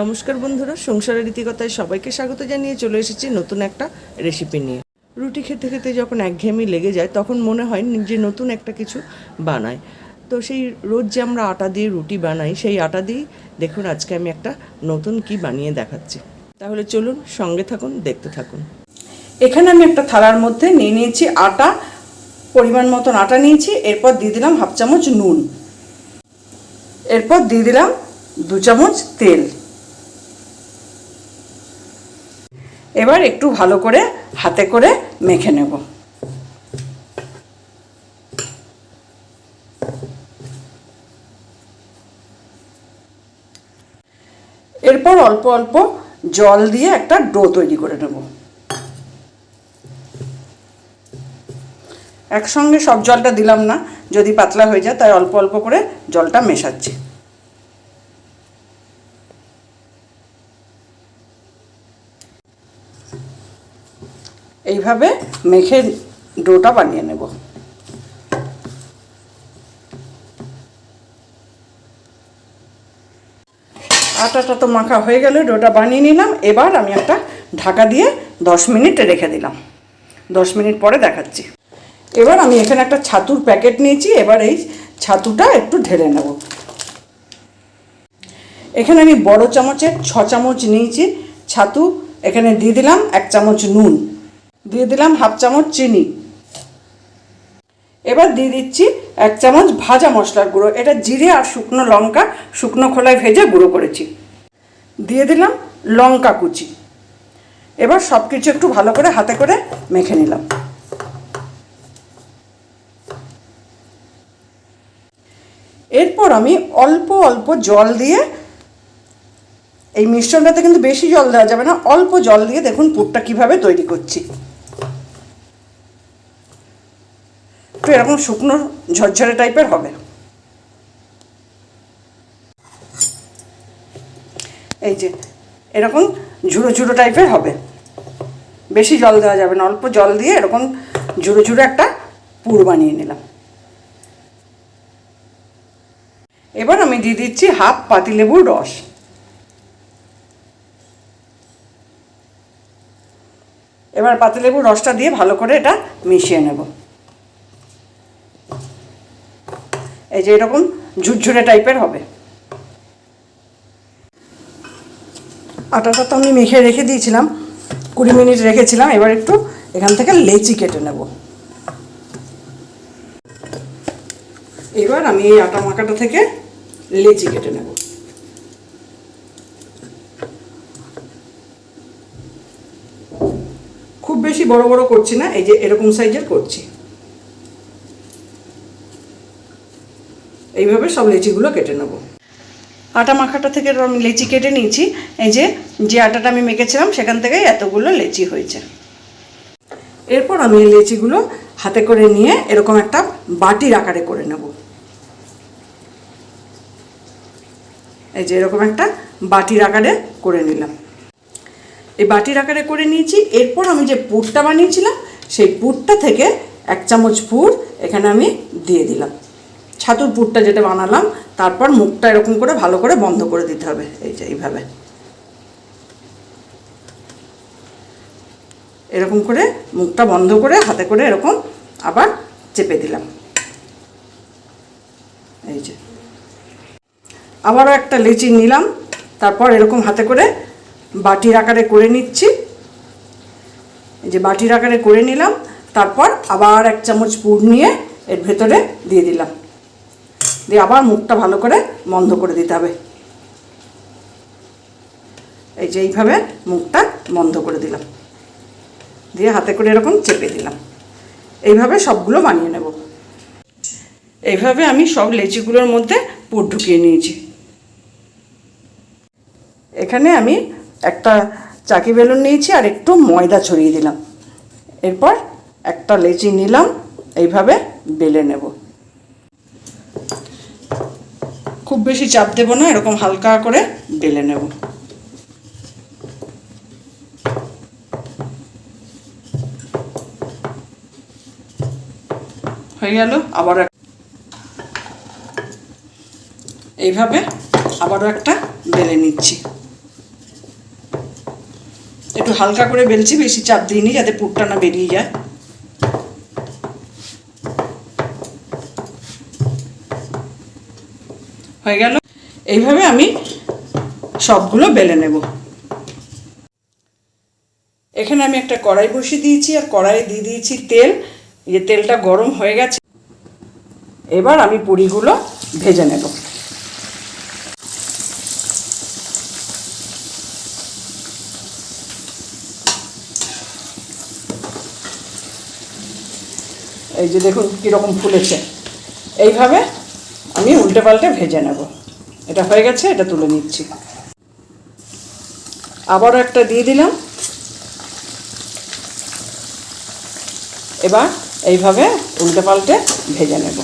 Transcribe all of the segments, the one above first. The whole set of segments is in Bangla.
নমস্কার বন্ধুরা, সংসারের রীতিকথায় সবাইকে স্বাগত জানিয়ে চলে এসেছি নতুন একটা রেসিপি নিয়ে। রুটি খেতে খেতে যখন একঘেয়েমি লেগে যায়, তখন মনে হয় যে নতুন একটা কিছু বানায়। তো সেই রোজ যে আমরা আটা দিয়ে রুটি বানাই, সেই আটা দিয়েই দেখুন আজকে আমি একটা নতুন কি বানিয়ে দেখাচ্ছি। তাহলে চলুন সঙ্গে থাকুন, দেখতে থাকুন। এখানে আমি একটা থালার মধ্যে নিয়ে নিয়েছি আটা, পরিমাণ মতন আটা নিয়েছি, এরপর দিয়ে দিলাম হাফ চামচ নুন। এরপর দিয়ে দিলাম দু চামচ তেল। এবার একটু ভালো করে হাতে করে মেখে নেব। এরপর অল্প অল্প জল দিয়ে একটা ডো তৈরি করে নেব। একসঙ্গে সব জলটা দিলাম না, যদি পাতলা হয়ে যায় তাই অল্প অল্প করে জলটা মেশাচ্ছি। এইভাবে মেখে ডোটা বানিয়ে নেব। আটাটা তো মাখা হয়ে গেল, ডোটা বানিয়ে নিলাম। এবার আমি একটা ঢাকা দিয়ে দশ মিনিট রেখে দিলাম। দশ মিনিট পরে দেখাচ্ছি। এবার আমি এখানে একটা ছাতুর প্যাকেট নিয়েছি, এবার এই ছাতুটা একটু ঢেলে নেব। এখানে আমি বড় চামচের ছ চামচ নিয়েছি ছাতু। এখানে দিয়ে দিলাম এক চামচ নুন। দিয়ে দিলাম হাফ চামচ চিনি। এবার দিয়ে দিচ্ছি এক চামচ ভাজা মশলার গুঁড়ো। এটা জিরে আর শুকনো লঙ্কা, শুকনো খোলায় ভেজে গুঁড়ো করেছি। দিয়ে দিলাম লঙ্কা কুচি। এবার সব কিছু একটু ভালো করে হাতে করে মেখে নিলাম। এরপর আমি অল্প অল্প জল দিয়ে, এই মিশ্রণটাতে কিন্তু বেশি জল দেওয়া যাবে না, অল্প জল দিয়ে দেখুন পুরটা কীভাবে তৈরি করছি। একটু এরকম শুকনো ঝরঝরে টাইপের হবে। এই যে, এরকম ঝুড়ো ঝুড়ো টাইপের হবে। বেশি জল দেওয়া যাবে না, অল্প জল দিয়ে এরকম ঝুড়ো ঝুড়ো একটা পুর বানিয়ে নিলাম। এবার আমি দিয়ে দিচ্ছি হাফ পাতিলেবুর রস। এবার পাতিলেবুর রসটা দিয়ে ভালো করে এটা মিশিয়ে নেব। এই যে এরকম ঝুরঝুরে টাইপের হবে। আটাটা তো আমি মেখে রেখে দিয়েছিলাম, কুড়ি মিনিট রেখেছিলাম, এবার একটু এখান থেকে লেচি কেটে নেব। এবার আমি এই আটা মাখাটা থেকে লেচি কেটে নেব। খুব বেশি বড় বড় করছি না, এই যে এরকম সাইজের করছি। এইভাবে সব লেচিগুলো কেটে নেব। আটা মাখাটা থেকে আমি লেচি কেটে নিয়েছি। এই যে যে আটাটা আমি মেখেছিলাম, সেখান থেকে এতগুলো লেচি হয়েছে। এরপর আমি এই লেচিগুলো হাতে করে নিয়ে এরকম একটা বাটির আকারে করে নেব। এই যে, এরকম একটা বাটির আকারে করে নিলাম। এই বাটির আকারে করে নিয়েছি। এরপর আমি যে পুরটা বানিয়েছিলাম, সেই পুরটা থেকে এক চামচ পুর এখানে আমি দিয়ে দিলাম। ছাতুর পুরটা যেটা বানালাম, তারপর মুখটা এরকম করে ভালো করে বন্ধ করে দিতে হবে, এই যে এইভাবে। এরকম করে মুখটা বন্ধ করে হাতে করে এরকম আবার চেপে দিলাম। এই যে। আবারও একটা লেচি নিলাম, তারপর এরকম হাতে করে বাটির আকারে করে নিচ্ছি। এই যে বাটির আকারে করে নিলাম, তারপর আবার এক চামচ পুর নিয়ে এর ভেতরে দিয়ে দিলাম। দিয়ে আবার মুখটা ভালো করে বন্ধ করে দিতে হবে। এই যে এইভাবে মুখটা বন্ধ করে দিলাম। দিয়ে হাতে করে এরকম চেপে দিলাম। এইভাবে সবগুলো বানিয়ে নেব। এইভাবে আমি সব লেচিগুলোর মধ্যে পুর ঢুকিয়ে নিয়েছি। এখানে আমি একটা চাকি বেলুন নিয়েছি আর একটু ময়দা ছড়িয়ে দিলাম। এরপর একটা লেচি নিলাম। এইভাবে বেলে নেব। খুব বেশি চাপ দেব না, এরকম হালকা করে বেলে নেব। হয়ে গেল, আবার এইভাবে আবারও একটা বেলে নিচ্ছি। একটু হালকা করে বেলছি, বেশি চাপ দিইনি, যাতে পুরটা না বেরিয়ে যায়। হয়ে গেল। এইভাবে আমি সবগুলো বেলে নেব। এখানে আমি একটা কড়াই বসিয়ে দিয়েছি, আর কড়াইয়ে দিয়ে দিয়েছি তেল। যে তেলটা গরম হয়ে গেছে, এবার আমি পুরিগুলো ভেজে নেব। এই যে দেখুন কীরকম ফুলেছে। এইভাবে আমি উল্টে পাল্টে ভেজে নেব। এটা হয়ে গেছে, এটা তুলে নিচ্ছি। আবারও একটা দিয়ে দিলাম। এবার এইভাবে উল্টে পাল্টে ভেজে নেব।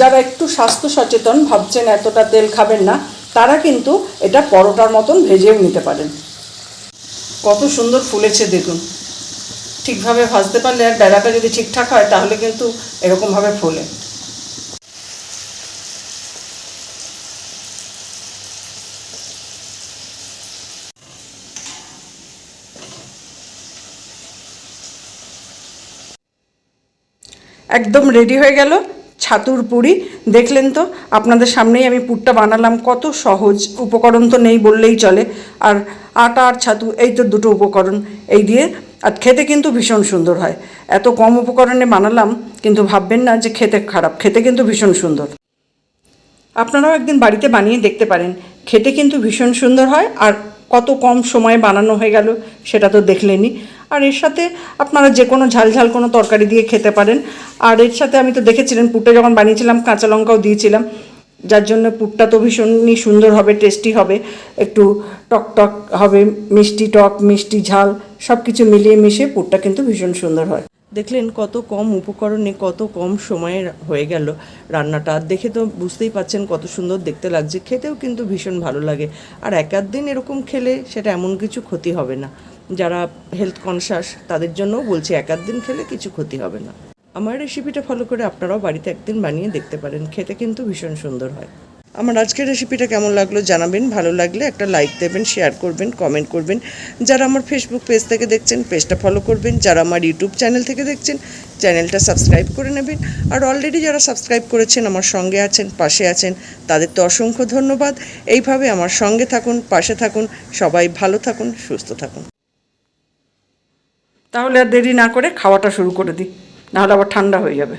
যারা একটু স্বাস্থ্য সচেতন, ভাবছেন এতটা তেল খাবেন না, তারা কিন্তু এটা পরোটার মতন ভেজেও নিতে পারেন। কত সুন্দর ফুলেছে, দেখুন। ঠিকভাবে ভাজতে পারলে আর বেড়াটা যদি ঠিকঠাক হয়, তাহলে কিন্তু এরকমভাবে ফোলে। একদম রেডি হয়ে গেল ছাতুর পুরি। দেখলেন তো, আপনাদের সামনেই আমি পুরটা বানালাম। কত সহজ, উপকরণ তো নেই বললেই চলে। আর আটা আর ছাতু, এই তো দুটো উপকরণ। এই দিয়ে আর খেতে কিন্তু ভীষণ সুন্দর হয়। এত কম উপকরণে বানালাম, কিন্তু ভাববেন না যে খেতে খারাপ। খেতে কিন্তু ভীষণ সুন্দর। আপনারাও একদিন বাড়িতে বানিয়ে দেখতে পারেন। খেতে কিন্তু ভীষণ সুন্দর হয় আর কত কম সময়ে বানানো হয়ে গেল সেটা তো দেখলেনই। আর এর সাথে আপনারা যে কোনো ঝাল ঝাল কোনো তরকারি দিয়ে খেতে পারেন। আর এর সাথে আমি তো দেখেছিলেন পুরটা যখন বানিয়েছিলাম, কাঁচা লঙ্কাও দিয়েছিলাম। যার জন্য পুরটা তো ভীষণই সুন্দর হবে টেস্টি হবে, একটু টক টক হবে, মিষ্টি টক, মিষ্টি ঝাল সব কিছু মিলিয়ে মিশিয়ে পুরটা কিন্তু ভীষণ সুন্দর হয়। দেখলেন কত কম উপকরণে, কত কম সময়ে হয়ে গেল রান্নাটা। দেখে তো বুঝতেই পাচ্ছেন কত সুন্দর দেখতে লাগছে, খেতেও কিন্তু ভীষণ ভালো লাগে। আর এক আধ দিন এরকম খেলে সেটা এমন কিছু ক্ষতি হবে না। যারা হেলথ কনসাস তাদের জন্যও বলছি, এক আধ দিন খেলে কিছু ক্ষতি হবে না। আমার রেসিপিটা ফলো করে আপনারাও বাড়িতে একদিন বানিয়ে দেখতে পারেন। খেতে কিন্তু ভীষণ সুন্দর হয়। আমার আজকের রেসিপিটা কেমন লাগল জানাবেন। ভালো লাগলে একটা লাইক দেবেন শেয়ার করবেন কমেন্ট করবেন। যারা আমার ফেসবুক পেজ থেকে দেখছেন পেজটা ফলো করবেন। যারা আমার ইউটিউব চ্যানেল থেকে দেখছেন চ্যানেলটা সাবস্ক্রাইব করে নেবেন। আর অলরেডি যারা সাবস্ক্রাইব করেছেন আমার সঙ্গে আছেন পাশে আছেন তাদের তো অসংখ্য ধন্যবাদ। এইভাবে আমার সঙ্গে থাকুন পাশে থাকুন সবাই ভালো থাকুন সুস্থ থাকুন। তাহলে আর দেরি না করে খাওয়াটা শুরু করে দিই। নাহলে আবার ঠান্ডা হয়ে যাবে।